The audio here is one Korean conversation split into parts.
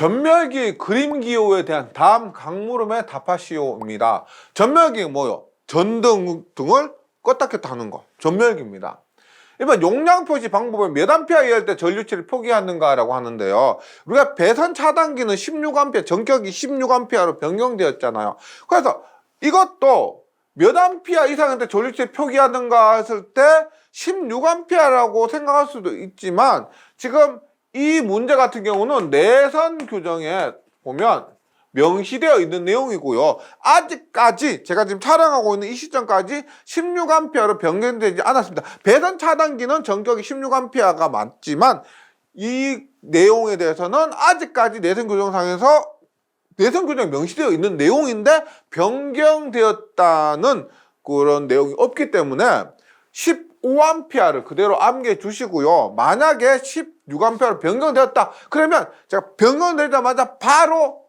전멸기 그림 기호에 대한 다음 강물음의 답하시오입니다. 전멸기 뭐요? 전등 등을 껐다 켰다 하는 거. 전멸기입니다. 일반 용량 표시 방법을 몇 암페어 이할 때 전류치를 포기하는가라고 하는데요. 우리가 배선 차단기는 16A, 전격이 16A로 변경되었잖아요. 그래서 이것도 몇 암페어 이상일 때 전류치를 표기하는가 했을 때 16A라고 생각할 수도 있지만 지금 이 문제 같은 경우는 내선 규정에 보면 명시되어 있는 내용이고요. 아직까지 제가 지금 촬영하고 있는 이 시점까지 16A로 변경되지 않았습니다. 배선 차단기는 전격이 16A가 맞지만 이 내용에 대해서는 아직까지 내선 규정상에서 내선 규정에 명시되어 있는 내용인데 변경되었다는 그런 내용이 없기 때문에 15A를 그대로 암기해 주시고요. 만약에 16A로 변경되었다. 그러면 제가 변경되자마자 바로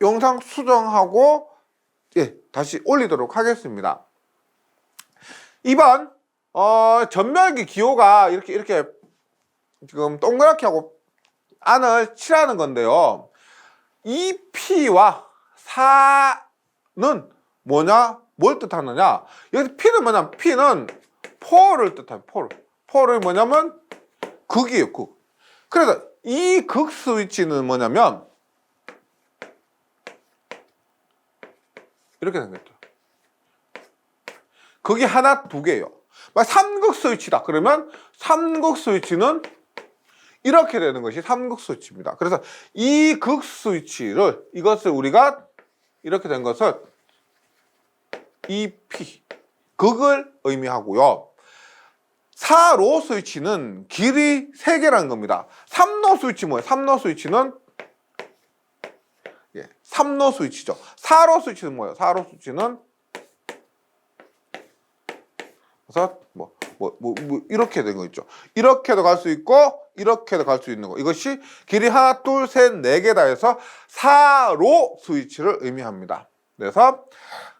영상 수정하고 예, 다시 올리도록 하겠습니다. 2번 어, 전멸기 기호가 이렇게 이렇게 지금 동그랗게 하고 안을 칠하는 건데요. 이 P와 4는 뭐냐? 뭘 뜻하느냐? 여기 P는 뭐냐? P는 폴을 뜻해요. 폴. 폴이 뭐냐면 극이에요. 극. 그래서 이 극 스위치는 뭐냐면 이렇게 생겼죠. 극이 하나 두 개예요. 막 삼극 스위치다. 그러면 삼극 스위치는 이렇게 되는 것이 삼극 스위치입니다. 그래서 이 극 스위치를 이것을 우리가 이렇게 된 것을 EP 극을 의미하고요. 4로 스위치는 길이 3개라는 겁니다. 3로 스위치 뭐예요? 3로 스위치는 예, 3로 스위치죠. 4로 스위치는 뭐예요? 4로 스위치는 그래서 뭐, 뭐, 뭐, 뭐 이렇게 된 거 있죠. 이렇게도 갈 수 있고 이렇게도 갈 수 있는 거. 이것이 길이 하나, 둘, 셋, 네 개 다 해서 4로 스위치를 의미합니다. 그래서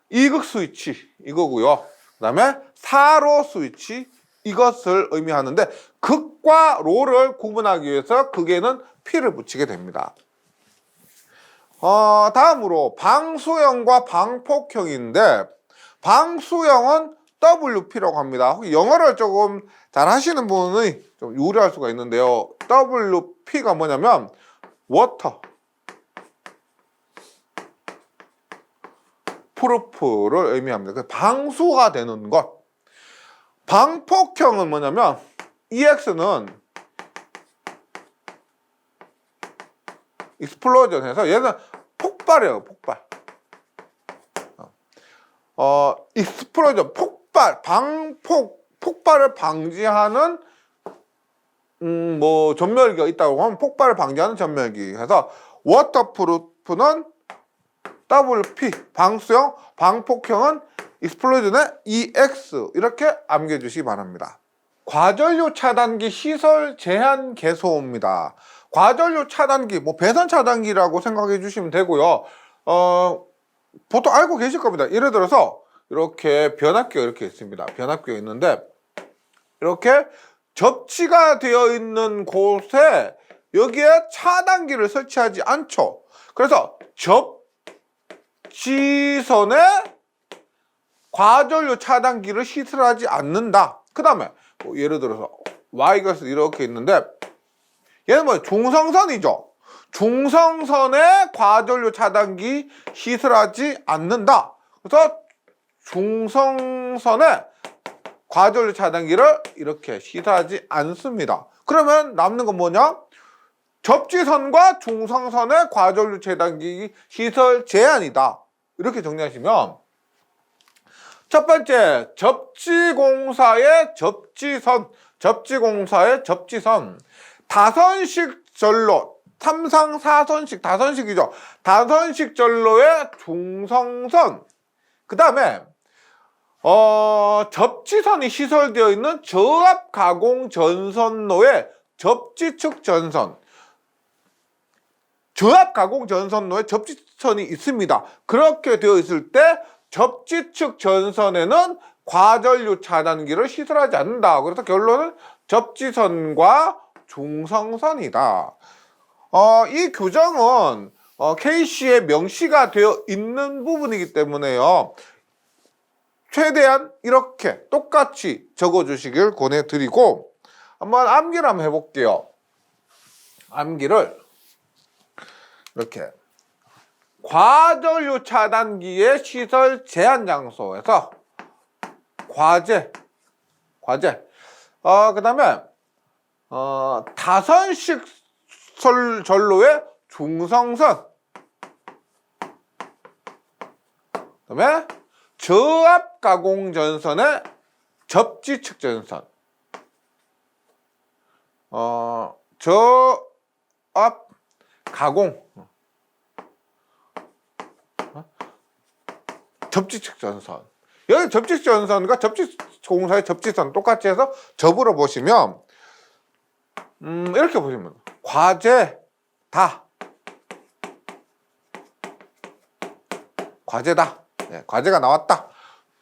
이극 스위치 이거고요. 그 다음에 4로 스위치 이것을 의미하는데 극과 로를 구분하기 위해서 극에는 P를 붙이게 됩니다. 어, 다음으로 방수형과 방폭형인데 방수형은 WP라고 합니다. 영어를 조금 잘 하시는 분은 좀 유리할 수가 있는데요. WP가 뭐냐면 워터 프루프를 의미합니다. 그 방수가 되는 것. 방폭형은 뭐냐면 EX는 익스플로전 해서 얘는 폭발이에요, 폭발. 어, 익스플로전, 폭발, 방폭, 폭발을 방지하는 음, 뭐 전멸기가 있다고 하면 폭발을 방지하는 전멸기 해서 워터프루프는 WP 방수형, 방폭형은 익스플로전의 EX 이렇게 암기해 주시기 바랍니다. 과전류 차단기 시설 제한 개소입니다. 과전류 차단기, 뭐 배선 차단기라고 생각해 주시면 되고요. 어, 보통 알고 계실 겁니다. 예를 들어서 이렇게 변압기가 이렇게 있습니다. 변압기가 있는데 이렇게 접지가 되어 있는 곳에 여기에 차단기를 설치하지 않죠. 그래서 접지선에 과전류 차단기를 시설하지 않는다. 그 다음에 뭐 예를 들어서 Y가 이렇게 있는데 얘는 뭐 중성선이죠. 중성선에 과전류 차단기 시설하지 않는다. 그래서 중성선에 과전류 차단기를 이렇게 시설하지 않습니다. 그러면 남는 건 뭐냐? 접지선과 중성선의 과전류 차단기 시설 제한이다. 이렇게 정리하시면 첫 번째, 접지공사의 접지선, 접지공사의 접지선, 다선식 전로, 삼상 사선식, 다선식이죠. 다선식 전로의 중성선. 그 다음에, 어, 접지선이 시설되어 있는 저압 가공 전선로의 접지축 전선. 저압 가공 전선로에 접지선이 있습니다. 그렇게 되어 있을 때 접지축 전선에는 과전류 차단기를 시설하지 않는다. 그래서 결론은 접지선과 중성선이다. 어, 이 규정은 어, K씨에 명시가 되어 있는 부분이기 때문에요. 최대한 이렇게 똑같이 적어주시길 권해드리고 한번 암기를 한번 해볼게요. 암기를 이렇게 과전류 차단기의 시설 제한 장소에서 과제 과제. 어 그 다음에 어 다선식 설 전로의 중성선. 그 다음에 저압 가공 전선의 접지 측 전선. 어 저압 가공 접지측 전선. 여기 접지측 전선과 접지 공사의 접지선 똑같이 해서 접으로 보시면 음 이렇게 보시면 과제 다. 과제다. 네, 과제가 나왔다.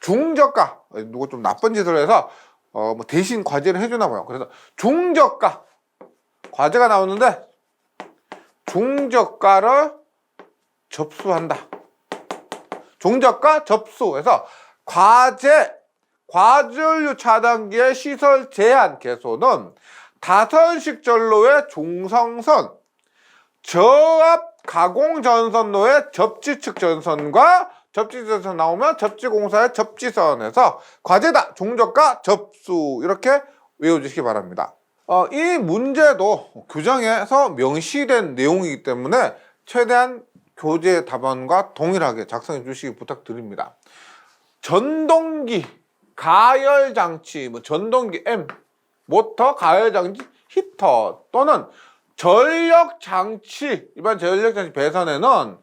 중저가. 누구 좀 나쁜 짓을 해서 어 뭐 대신 과제를 해주나 봐요. 그래서 중저가. 과제가 나오는데 중저가를 접수한다 종적과 접수해서 과제 과전류 차단기의 시설 제한 개소는 다선식 전로의 중성선 저압 가공 전선로의 접지측 전선과 접지 전선 나오면 접지 공사의 접지선에서 과제다 종적과 접수 이렇게 외워주시기 바랍니다. 어, 이 문제도 규정에서 명시된 내용이기 때문에 최대한 교재 답안과 동일하게 작성해 주시기 부탁드립니다. 전동기, 가열장치, 뭐 전동기 M, 모터, 가열장치, 히터 또는 전력장치, 일반 전력장치 배선에는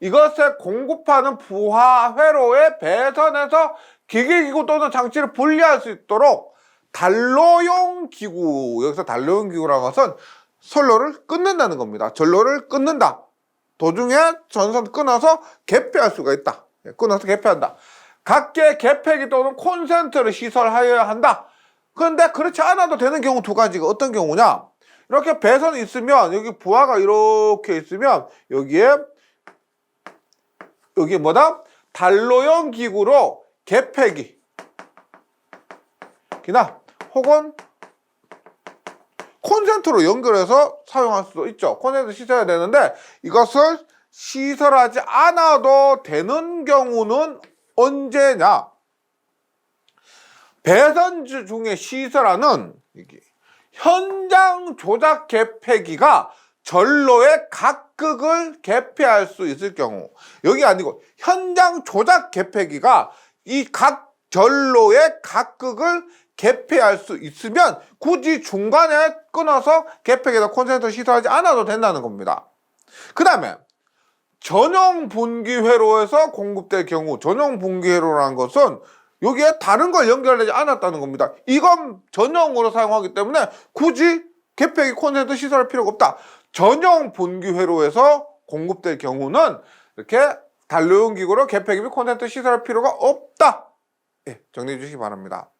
이것에 공급하는 부하 회로의 배선에서 기계기구 또는 장치를 분리할 수 있도록 단로용 기구, 여기서 단로용 기구라는 것은 선로를 끊는다는 겁니다. 전로를 끊는다. 도중에 전선 끊어서 개폐할 수가 있다. 예, 끊어서 개폐한다. 각계 개폐기 또는 콘센트를 시설하여야 한다. 그런데 그렇지 않아도 되는 경우 두 가지가 어떤 경우냐? 이렇게 배선이 있으면 여기 부하가 이렇게 있으면 여기에 여기 뭐다? 단로형 기구로 개폐기 기나 혹은 콘센트로 연결해서 사용할 수도 있죠. 콘센트 시설해야 되는데 이것을 시설하지 않아도 되는 경우는 언제냐? 배선 주- 중에 시설하는 현장 조작 개폐기가 전로의 각극을 개폐할 수 있을 경우 여기 아니고 현장 조작 개폐기가 이 각 전로의 각극을 개폐할 수 있으면 굳이 중간에 끊어서 개폐기나 콘센트 시설하지 않아도 된다는 겁니다. 그 다음에 전용 분기 회로에서 공급될 경우 전용 분기 회로라는 것은 여기에 다른 걸 연결하지 않았다는 겁니다. 이건 전용으로 사용하기 때문에 굳이 개폐기 콘센트 시설할 필요가 없다. 전용 분기 회로에서 공급될 경우는 이렇게 단로용 기구로 개폐기 및 콘센트 시설할 필요가 없다. 예, 정리해 주시기 바랍니다.